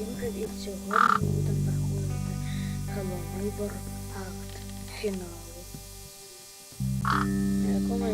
жінка від сьогодні будемо проходити вибор акт фіналу. На якому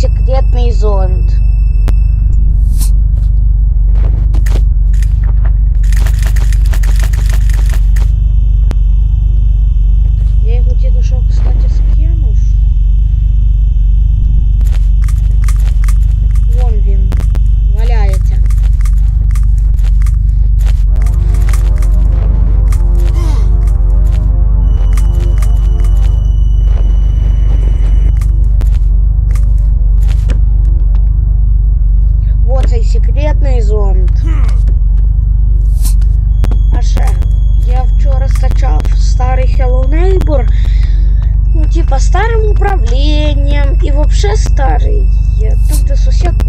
секретный зонд І взагалі старий. Тут де сусід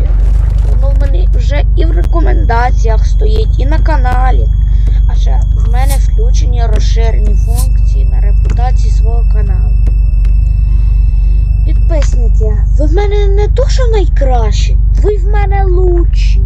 дивіться, воно ну, в мене вже і в рекомендаціях стоїть, і на каналі. А ще в мене включені розширені функції на репутації свого каналу. Підписники, ви в мене не то, що найкращі, ви в мене лучші.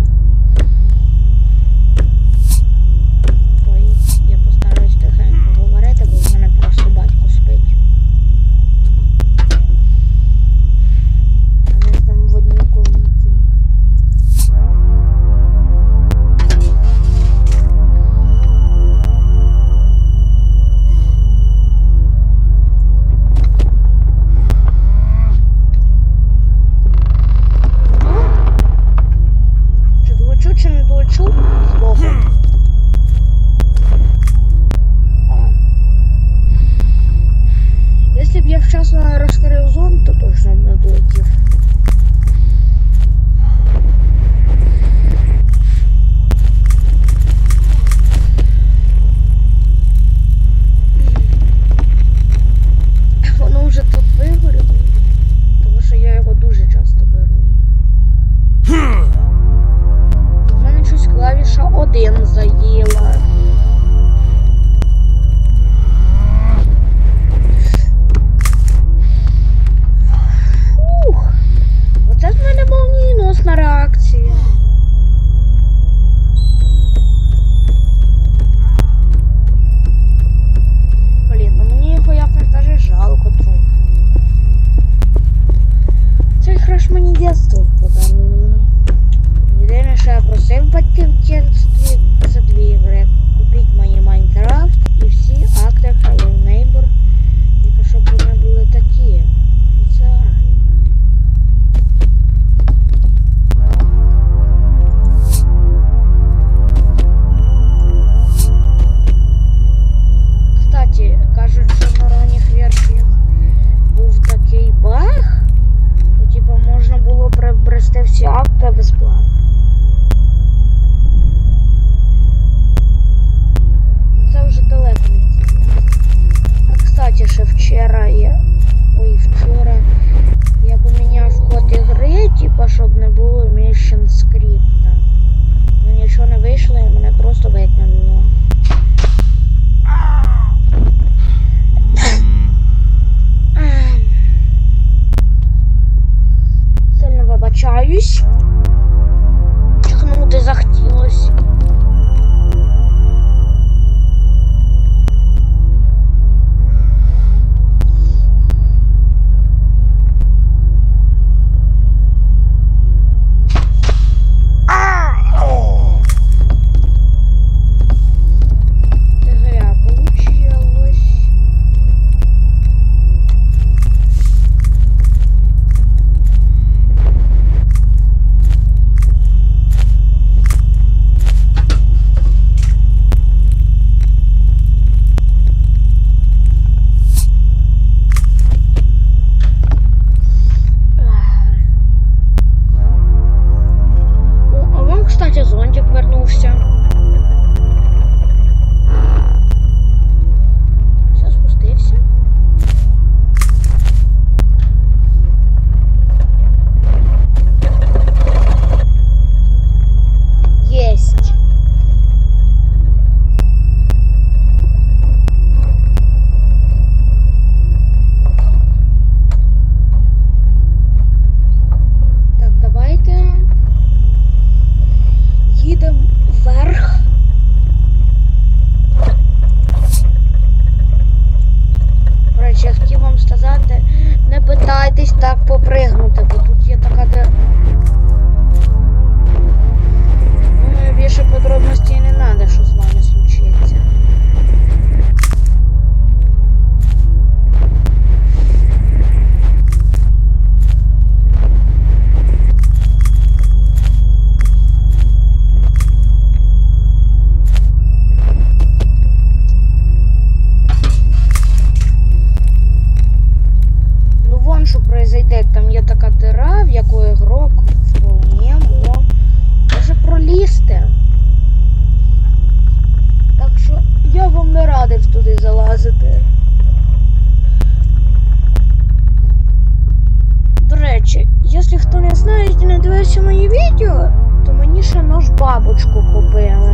бабочку купили.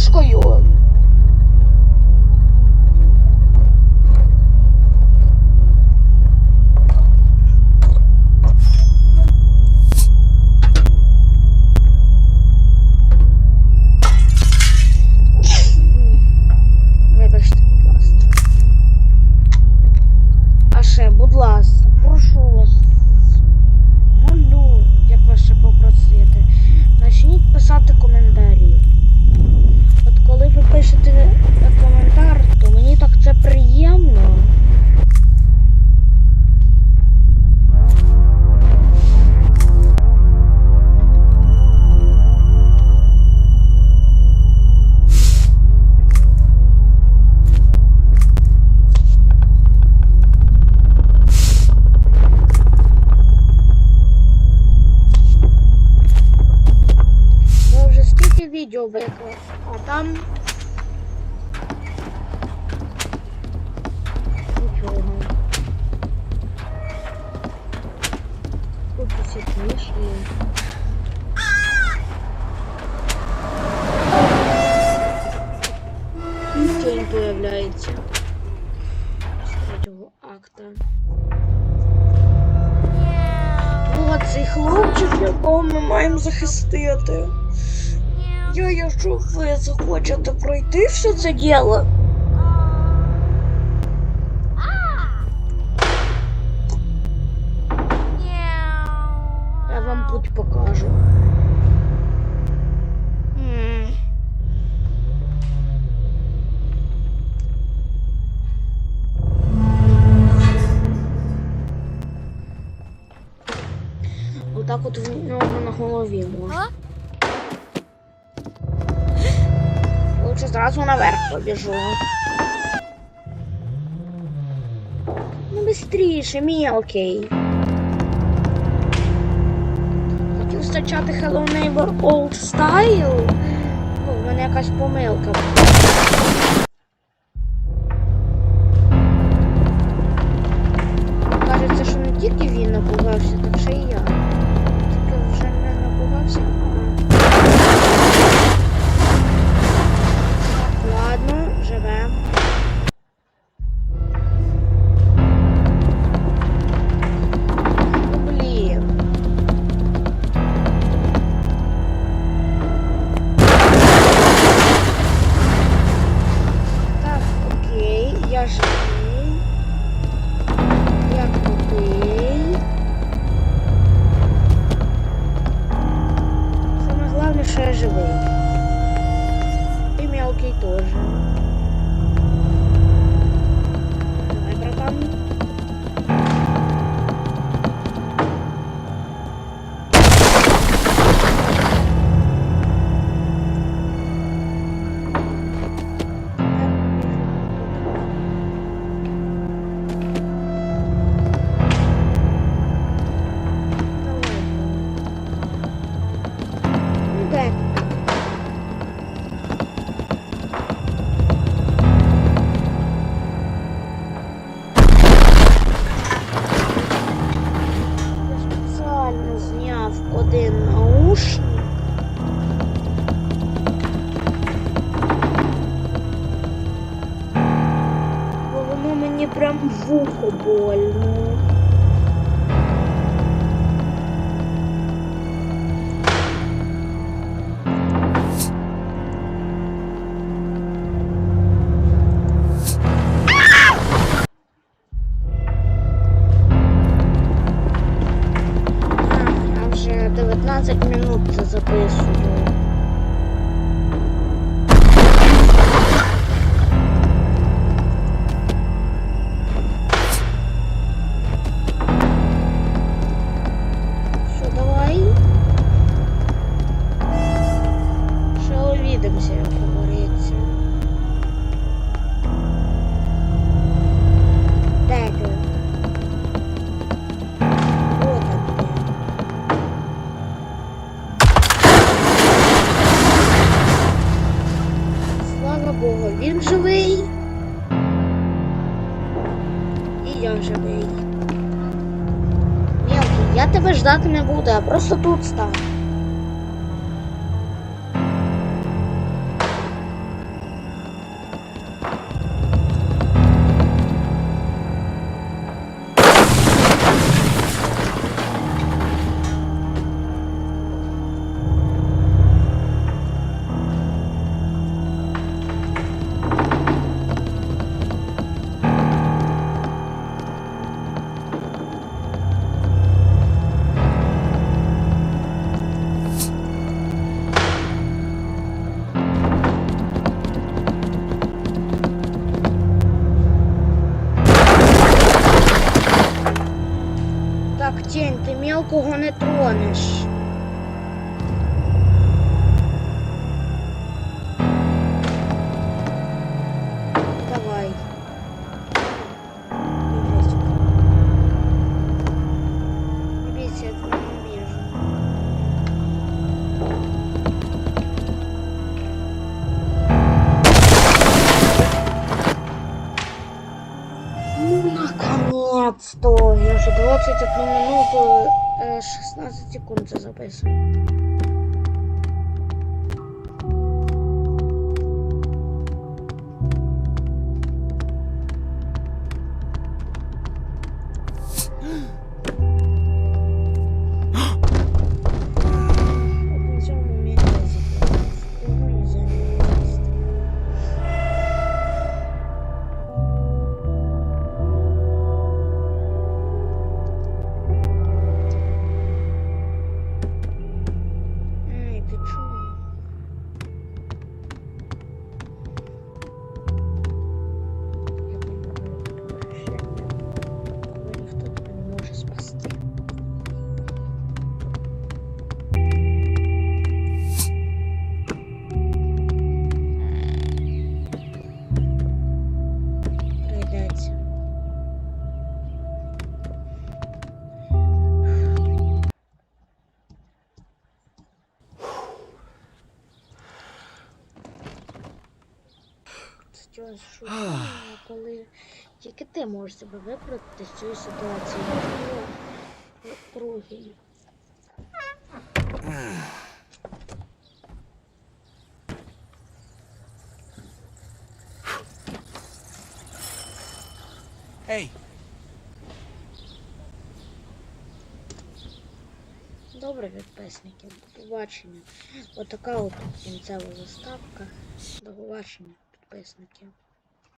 Diyos ko yun. виклик. А там нічого. Тут усе смішно. Тень появляється з третього акта. Ну, О, цей хлопчик, якого ми маємо захистити. Я, якщо ви захочете пройти все це діло. Я вам путь покажу. побежу. Ну быстрее, мелкий. Хотів стачати Hello Neighbor Old Style. У в мене якась помилка. а просто тут став. Melco Ronatronas. 15, я вже 21 минуту е, 16 секунд це записую. Шукаю, коли тільки ти можеш себе виправити з цієї ситуації. Другий. Hey, Добре, підписники. До побачення. Отака от кінцева заставка. До побачення, підписники.